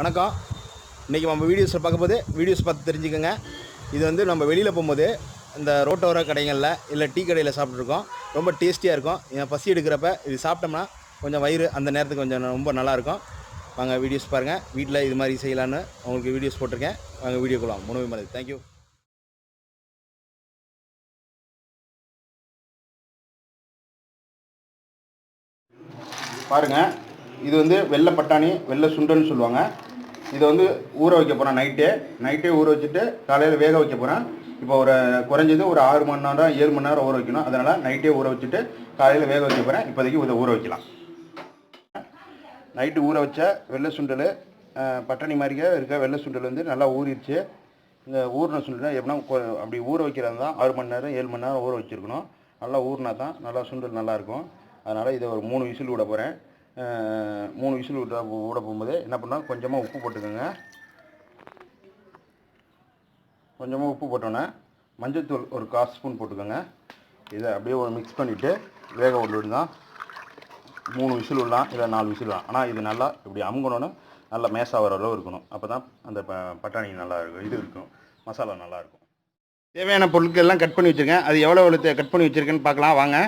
வணக்கம். இன்றைக்கி நம்ம வீடியோஸில் பார்க்கும்போது வீடியோஸ் பார்த்து தெரிஞ்சுக்கோங்க. இது வந்து நம்ம வெளியில் போகும்போது இந்த ரோட்டோர கடைகளில் இல்லை டீ கடையில் சாப்பிட்ருக்கோம் ரொம்ப டேஸ்டியாக இருக்கும். என் பசி எடுக்கிறப்ப இது சாப்பிட்டோம்னா கொஞ்சம் வயிறு அந்த நேரத்துக்கு கொஞ்சம் ரொம்ப நல்லாயிருக்கும் வாங்க வீடியோஸ் பாருங்கள் வீட்டில் இது மாதிரி செய்யலான்னு உங்களுக்கு வீடியோஸ் போட்டிருக்கேன். வாங்க வீடியோ கொள்ளலாம் உணவு மலை தேங்க்யூ பாருங்கள் இது வந்து வெள்ளை பட்டாணி வெள்ளை சுண்டல்னு சொல்லுவாங்க. இதை வந்து ஊற வைக்க போகிறேன் நைட்டே நைட்டே ஊற வச்சுட்டு காலையில் வேக வைக்க போகிறேன் இப்போ ஒரு குறைஞ்சது ஒரு ஆறு மணி நேரம் ஏழு மணி நேரம் ஊற வைக்கணும். அதனால் நைட்டே ஊற வச்சுட்டு காலையில் வேக வைக்க போகிறேன் இப்போதைக்கு இதை ஊற வைக்கலாம். நைட்டு ஊற வச்ச வெள்ளை சுண்டல் பட்டணி பட்டாணி மாதிரியே இருக்க வெள்ளை சுண்டல் வந்து நல்லா ஊறிடுச்சு. இந்த ஊறின சுண்டல் எப்படின்னா அப்படி ஊற வைக்கிறது தான் ஆறு மணி நேரம் ஏழு மணி நேரம் ஊற வச்சுருக்கணும். நல்லா ஊறினா தான் நல்லா சுண்டல் நல்லாயிருக்கும் அதனால் இதை ஒரு மூணு விசில் விட போகிறேன் மூணு விசில் விட விட போகும்போது என்ன பண்ணால் கொஞ்சமாக உப்பு போட்டுக்கோங்க. கொஞ்சமாக உப்பு போட்டோன்னே மஞ்சள்தூள் ஒரு கால் ஸ்பூன் போட்டுக்கோங்க. இதை அப்படியே ஒரு மிக்ஸ் பண்ணிவிட்டு வேக விட்டு தான் மூணு விசில் விடலாம் இல்லை நாலு விசில் விடலாம். ஆனால் இது நல்லா இப்படி அமுங்கணும்னு நல்லா மேசா வர அளவு இருக்கணும். அப்போ தான் அந்த ப பட்டாணி நல்லா இருக்கும் இது இருக்கும் மசாலா நல்லாயிருக்கும் தேவையான பொருட்கள் எல்லாம் கட் பண்ணி வச்சுருக்கேன். அது எவ்வளோ எவ்வளோ கட் பண்ணி வச்சுருக்கேன்னு பார்க்கலாம். வாங்க.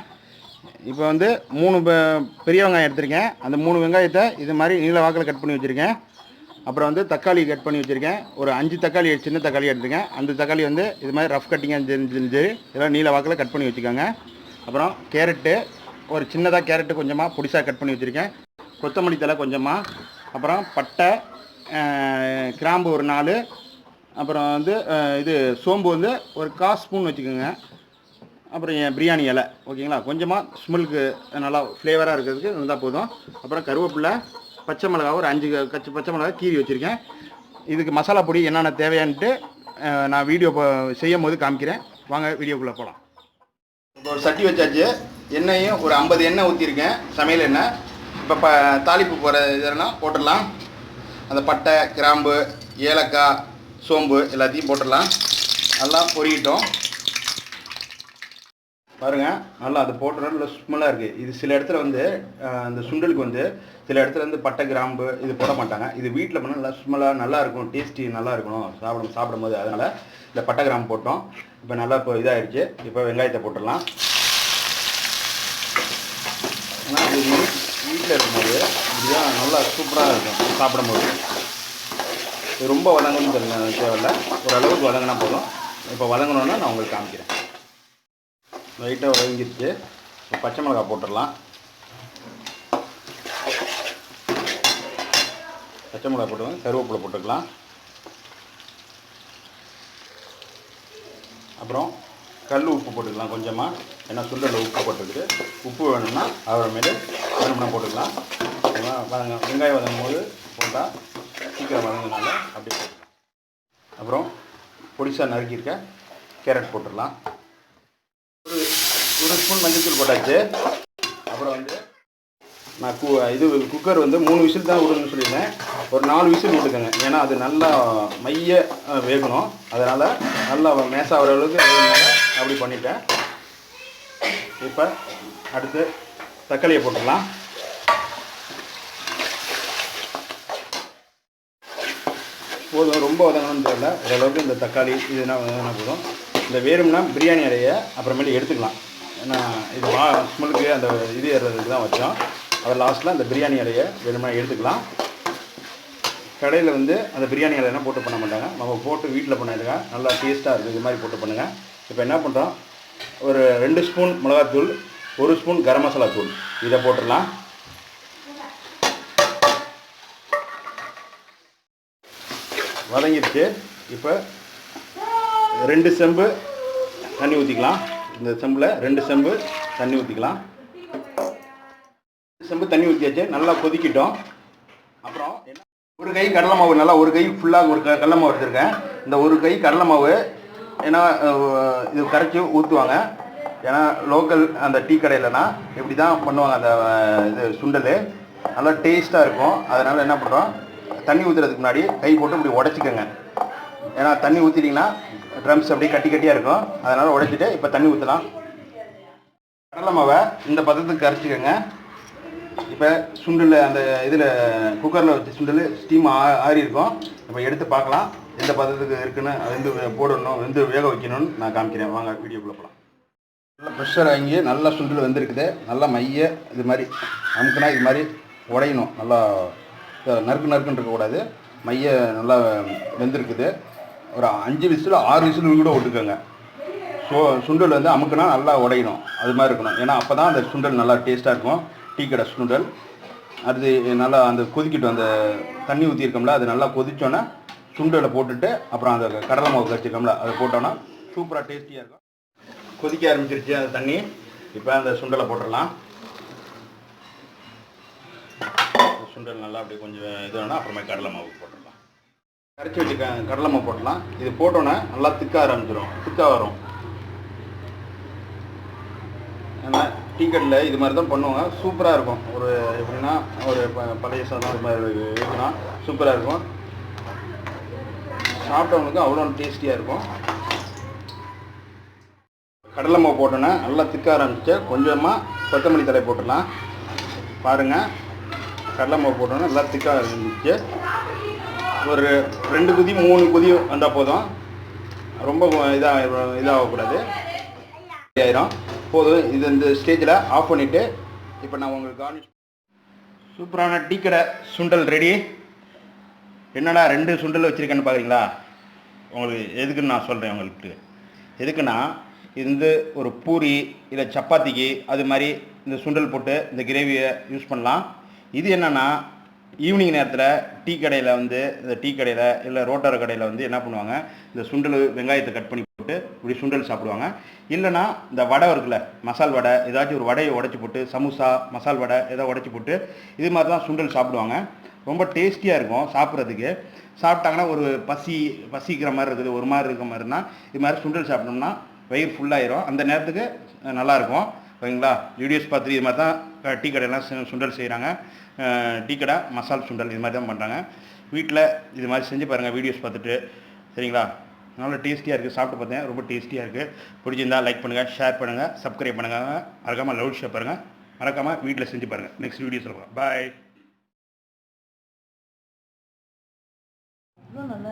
இப்போ வந்து மூணு பெ- பெரிய வெங்காயம் எடுத்திருக்கேன். அந்த மூணு வெங்காயத்தை இது மாதிரி நீல வாக்கில் கட் பண்ணி வச்சுருக்கேன். அப்புறம் வந்து தக்காளி கட் பண்ணி வச்சுருக்கேன். ஒரு அஞ்சு தக்காளி சின்ன தக்காளி எடுத்திருக்கேன். அந்த தக்காளி வந்து இது மாதிரி ரஃப் கட்டிங்காக தெரிஞ்சு இதெல்லாம் நீல வாக்கில் கட் பண்ணி வச்சுக்கோங்க. அப்புறம் கேரட்டு ஒரு சின்னதாக கேரட்டு கொஞ்சமாக பொடிசாக கட் பண்ணி வச்சுருக்கேன். கொத்தமல்லி தழை கொஞ்சமாக அப்புறம் பட்டை கிராம்பு ஒரு நாலு. அப்புறம் வந்து இது சோம்பு வந்து ஒரு கால் ஸ்பூன் வச்சுக்கோங்க. அப்புறம் என் பிரியாணி இலை ஓகேங்களா? கொஞ்சமாக ஸ்மெல்க்கு நல்லா ஃப்ளேவராக இருக்கிறதுக்கு இருந்தால் போதும். அப்புறம் கருவேப்பிலை பச்சை மிளகா ஒரு அஞ்சு கச்சு கச்சி பச்சை மிளகா கீறி வச்சுருக்கேன். இதுக்கு மசாலா பொடி என்னென்ன தேவையான்ட்டு நான் வீடியோ செய்யும் போது காமிக்கிறேன். வாங்க வீடியோக்குள்ளே போகலாம் இப்போ ஒரு சட்டி வச்சாச்சு. எண்ணெயும் ஒரு ஐம்பது எண்ணெய் ஊற்றிருக்கேன் சமையல் எண்ணெய். இப்போ ப தாளிப்பு போகிற இதெல்லாம் போட்டுடலாம். அந்த பட்டை கிராம்பு ஏலக்காய் சோம்பு எல்லாத்தையும் போட்டுடலாம். நல்லா பொறிக்கிட்டோம் பாருங்கள் நல்லா அது போட்டுற நல்லா ஸ்மெல்லாக இருக்குது இது சில இடத்துல வந்து அந்த சுண்டலுக்கு வந்து சில இடத்துல வந்து பட்டை கிராம்பு இது போட மாட்டாங்க. இது வீட்டில் பண்ணால் நல்லா ஸ்மெல்லாக நல்லா இருக்கும் டேஸ்டி நல்லா இருக்கணும். சாப்பிடும் சாப்பிடும்போது அதனால் இந்த பட்டை கிராம்பு போட்டோம். இப்போ நல்லா இப்போ இதாகிடுச்சு இப்போ வெங்காயத்தை போட்டுடலாம். ஆனால் இது வீட்டில் இருக்கும்போது இதுதான் நல்லா சூப்பராக இருக்கும் சாப்பிடும்போது. ரொம்ப வதங்கணும்னு தெரியல தேவையில்ல. ஓரளவுக்கு வதங்கினா போதும். இப்போ வதங்கணுன்னா நான் உங்களுக்கு காமிக்கிறேன். லைட்டாக வதங்கிருச்சு இப்போ பச்சை மிளகாய் போட்டுடலாம். பச்சை மிளகாய் போட்டுக்கலாம் கருவேப்பிலை போட்டுக்கலாம். அப்புறம் கல் உப்பு போட்டுக்கலாம் கொஞ்சமாக ஏன்னா சுண்டலில் உப்பு போட்டுக்கிட்டு. உப்பு வேணும்னா அப்புறமேலு வேணும்னா போட்டுக்கலாம். வதங்க வெங்காயம் வதங்கும் போது போட்டால் சீக்கிரம் வதங்கினால அப்படி போட்டுக்கலாம். அப்புறம் பொடிசாக நறுக்கியிருக்க கேரட் போட்டுடலாம். ஒரு ஸ்பூன் மஞ்சள்தூள் போட்டாச்சு. அப்புறம் வந்து நான் கு இது குக்கர் வந்து மூணு விசில் தான் விடணும்னு சொல்லியிருந்தேன். ஒரு நாலு விசில் விட்டுக்கோங்க. ஏன்னா அது நல்லா மைய வேகணும். அதனால் நல்லா மேசா வர அளவுக்கு அப்படி பண்ணிட்டேன். இப்போ அடுத்து தக்காளியை போட்டுடலாம் போதும். ரொம்ப உதங்கணும்னு தெரியல. ஓரளவுக்கு இந்த தக்காளி இதுனா போதும். இந்த வேணும்னா பிரியாணி அடைய அப்புறமேட்டு எடுத்துக்கலாம். ஏன்னா இது வா ஸ்மெல்லுக்கு அந்த இது ஏறுறதுக்கு தான் வச்சோம். அதை லாஸ்ட்டில் அந்த பிரியாணி இலையை வேணும்னா எடுத்துக்கலாம். கடையில் வந்து அந்த பிரியாணி இலையெல்லாம் போட்டு பண்ண மாட்டாங்க. நம்ம போட்டு வீட்டில் பண்ணிடுங்க நல்லா டேஸ்ட்டாக இருக்குது. இது மாதிரி போட்டு பண்ணுங்கள் இப்போ என்ன பண்ணுறோம் ஒரு ரெண்டு ஸ்பூன் மிளகாத்தூள் ஒரு ஸ்பூன் கரம் மசாலா தூள். இதை போட்டுடலாம். வதங்கிடுச்சு. இப்போ ரெண்டு செம்பு தண்ணி ஊற்றிக்கலாம் இந்த செம்பில் ரெண்டு செம்பு தண்ணி ஊற்றிக்கலாம். செம்பு தண்ணி ஊற்றியாச்சு நல்லா கொதிக்கிட்டோம். அப்புறம் ஒரு கை கடலை மாவு நல்லா ஒரு கை ஃபுல்லாக ஒரு க- கடலை மாவு எடுத்திருக்கேன். இந்த ஒரு கை கடலை மாவு ஏன்னா இது கரைச்சி ஊற்றுவாங்க ஏன்னா லோக்கல் அந்த டீ கடையிலனா இப்படி தான் பண்ணுவாங்க அந்த இது சுண்டல். நல்லா டேஸ்ட்டாக இருக்கும். அதனால் என்ன பண்ணுறோம் தண்ணி ஊற்றுறதுக்கு முன்னாடி கை போட்டு இப்படி உடச்சிக்கோங்க. ஏன்னா தண்ணி ஊற்றிட்டிங்கன்னா ட்ரம்ஸ் அப்படியே கட்டி கட்டியாக இருக்கும். அதனால் உடைச்சிட்டு இப்போ தண்ணி ஊற்றலாம் கடலை மாவை இந்த பதத்துக்கு கரைச்சிக்கோங்க. இப்போ சுண்டல் அந்த இதில் குக்கரில் வச்சு சுண்டல் ஸ்டீம் ஆறி இருக்கும். இப்போ எடுத்து பார்க்கலாம். எந்த பதத்துக்கு இருக்குன்னு வெந்து போடணும் வெந்து வேக வைக்கணும்னு நான் காமிக்கிறேன். வாங்க வீடியோக்குள்ளே போகலாம் நல்லா ப்ரெஷர் வாங்கி நல்லா சுண்டல் வந்துருக்குது. நல்லா மைய இது மாதிரி அமுக்குனா இது மாதிரி உடையணும். நல்லா நறுக்கு நறுக்குன்னு இருக்கக்கூடாது. மைய நல்லா வெந்திருக்குது. ஒரு அஞ்சு விசில் ஆறு விசில் கூட விட்டுக்கோங்க ஸோ சுண்டல் வந்து அமுக்குனா நல்லா உடையணும். அது மாதிரி இருக்கணும். ஏன்னா அப்போ தான் அந்த சுண்டல் நல்லா டேஸ்ட்டாக இருக்கும். டீ கடை சுண்டல். அது நல்லா அந்த கொதிக்கட்டும். அந்த தண்ணி ஊற்றிருக்கோம்ல அது நல்லா கொதிச்சோன்னே சுண்டலை போட்டுட்டு அப்புறம் அந்த கடலை மாவு கரைச்சிருக்கோம்ல அதை போட்டோன்னா சூப்பராக டேஸ்டியாக இருக்கும். கொதிக்க ஆரம்பிச்சிருச்சு அந்த தண்ணி. இப்போ அந்த சுண்டலை போட்டுடலாம். சுண்டல் நல்லா அப்படியே கொஞ்சம் இது வேணா அப்புறமே கடலை மாவு போட்டுடலாம். கரைச்சி வச்சு கடலை மாவு போடலாம் இது போட்டோன்னே நல்லா திக்க ஆரம்பிச்சிடும் திக்காக வரும். ஏன்னா டீ கடையில் இது மாதிரி தான் பண்ணுவாங்க. சூப்பராக இருக்கும். ஒரு எப்படின்னா ஒரு ப- பழைய சாதம் இது மாதிரி இருக்குன்னா சூப்பராக இருக்கும். சாப்பிட்டவங்களுக்கு அவ்வளோ டேஸ்டியாக இருக்கும். கடலை மாவு போட்டோன்னே நல்லா திக்க ஆரம்பிச்சு கொஞ்சமாக கொத்தமல்லி தலை போட்டுடலாம். பாருங்கள் கடலை மாவு போட்டோன்னே நல்லா திக்க ஆரம்பிச்சு ஒரு ரெண்டு குதி மூணு குதி வந்தால் போதும். ரொம்ப இதாக இதாகக்கூடாது. ஆயிரும் போதும். இது இந்த ஸ்டேஜில் ஆஃப் பண்ணிவிட்டு இப்போ நான் உங்களுக்கு கார்னிஷ் சூப்பரான டீ கடை சுண்டல் ரெடி. என்னடா ரெண்டு சுண்டல் வச்சுருக்கேன்னு பார்க்குறீங்களா உங்களுக்கு எதுக்குன்னு நான் சொல்கிறேன் உங்களுக்கு. எதுக்குன்னா இது வந்து ஒரு பூரி இல்லை சப்பாத்திக்கு அது மாதிரி இந்த சுண்டல் போட்டு இந்த கிரேவியை யூஸ் பண்ணலாம். இது என்னென்னா ஈவினிங் நேரத்தில் டீ கடையில் வந்து இந்த டீ கடையில் இல்லை ரோட்டார கடையில் வந்து என்ன பண்ணுவாங்க? இந்த சுண்டல் வெங்காயத்தை கட் பண்ணி போட்டு இப்படி சுண்டல் சாப்பிடுவாங்க. இல்லைன்னா இந்த வடை இருக்குல்ல மசால் வடை ஏதாச்சும் ஒரு வடையை உடச்சி போட்டு சமோசா மசால் வடை ஏதோ உடச்சி போட்டு இது மாதிரி தான் சுண்டல் சாப்பிடுவாங்க. ரொம்ப டேஸ்டியாக இருக்கும் சாப்பிட்றதுக்கு. சாப்பிட்டாங்கன்னா ஒரு பசி பசிக்கிற மாதிரி இருக்குது ஒரு மாதிரி இருக்கிற மாதிரினா இது மாதிரி சுண்டல் சாப்பிட்டோம்னா வயிறு ஃபுல்லாயிரும் அந்த நேரத்துக்கு நல்லாயிருக்கும் நல்லா இருக்கும். ஓகேங்களா வீடியோஸ் பார்த்துட்டு இது மாதிரி தான் டீ கடையெல்லாம் சு- சுண்டல் செய்கிறாங்க டீ கடை மசால் சுண்டல் இது மாதிரி தான் பண்ணுறாங்க வீட்டில் இது மாதிரி செஞ்சு பாருங்கள் வீடியோஸ் பார்த்துட்டு. சரிங்களா? நல்லா டேஸ்டியாக இருக்குது சாப்பிட்டு பார்த்தேன். ரொம்ப டேஸ்டியாக இருக்குது பிடிச்சிருந்தா லைக் பண்ணுங்கள் ஷேர் பண்ணுங்கள் சப்ஸ்கிரைப் பண்ணுங்கள் மறக்காமல் லவ் ஷேர் பாருங்கள் மறக்காமல் வீட்டில் செஞ்சு பாருங்கள் நெக்ஸ்ட் வீடியோஸ் பார்க்கலாம் பாய் நல்லா